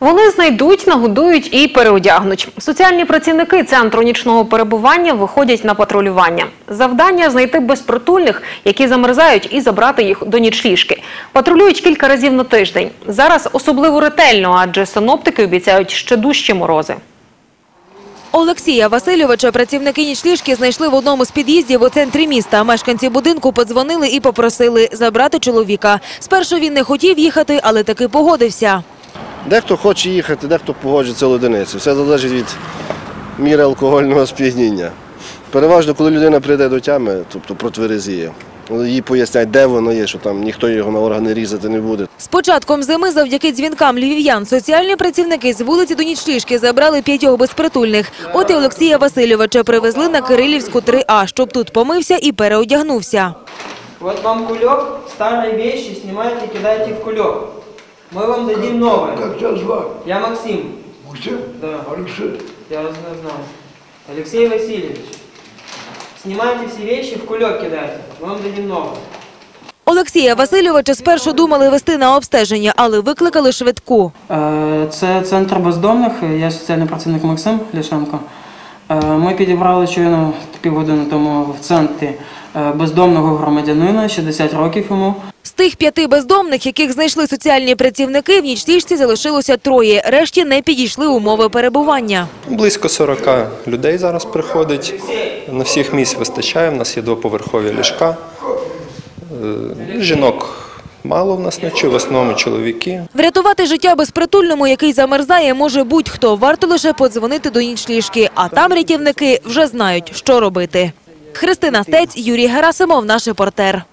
Вони знайдуть, нагодують і переодягнуть. Соціальні працівники центру нічного перебування виходять на патрулювання. Завдання знайти безпритульних, які замерзають, і забрати їх до нічліжки. Патрулюють кілька разів на тиждень. Зараз особливо ретельно, адже синоптики обіцяють ще дужчі морози. Олексія Васильовича працівники нічліжки знайшли в одному з під'їздів у центрі міста. Мешканці будинку подзвонили і попросили забрати чоловіка. Спершу він не хотів їхати, але таки погодився. Дехто хоче їхати, дехто погоджується одиниці. Все залежить від міри алкогольного сп'яніння. Переважно, коли людина прийде до тями, тобто протверезіє, їй пояснять, де воно є, що там ніхто його на органи різати не буде. З початком зими завдяки дзвінкам львів'ян соціальні працівники з вулиці до нічліжки забрали п'ятьох безпритульних. От і Олексія Васильовича привезли на Кирилівську 3А, щоб тут помився і переодягнувся. Вот вам кулек, старые вещи снимайте, кидайте в кулек. Мы вам дадим новое. Как тебя звать? Я Максим. Максим? Да. Алексей. Я вас не знаю. Алексей Васильевич. Снимайте все вещи, в кулек кидайте. Мы вам дадим новое. Олексія Васильовича спершу думали вести на обстеження, але викликали швидку. Е, Це центр бездомних. Я соціальний працівник Максим Ляшенко. Е, Ми підібрали щойно півгодини тому в центрі е, бездомного громадянина, 60 років йому. З тих п'яти бездомних, яких знайшли соціальні працівники, в нічліжці залишилося троє. Решті не підійшли умови перебування. Близько 40 людей зараз приходить. На всіх місць вистачає. У нас є двоповерхові ліжка. Е, Жінок мало в нас ночі, в основному чоловіки. Врятувати життя безпритульному, який замерзає, може будь-хто. Варто лише подзвонити до нічліжки, а там рятівники вже знають, що робити. Христина Стець, Юрій Герасимов, наш репортер.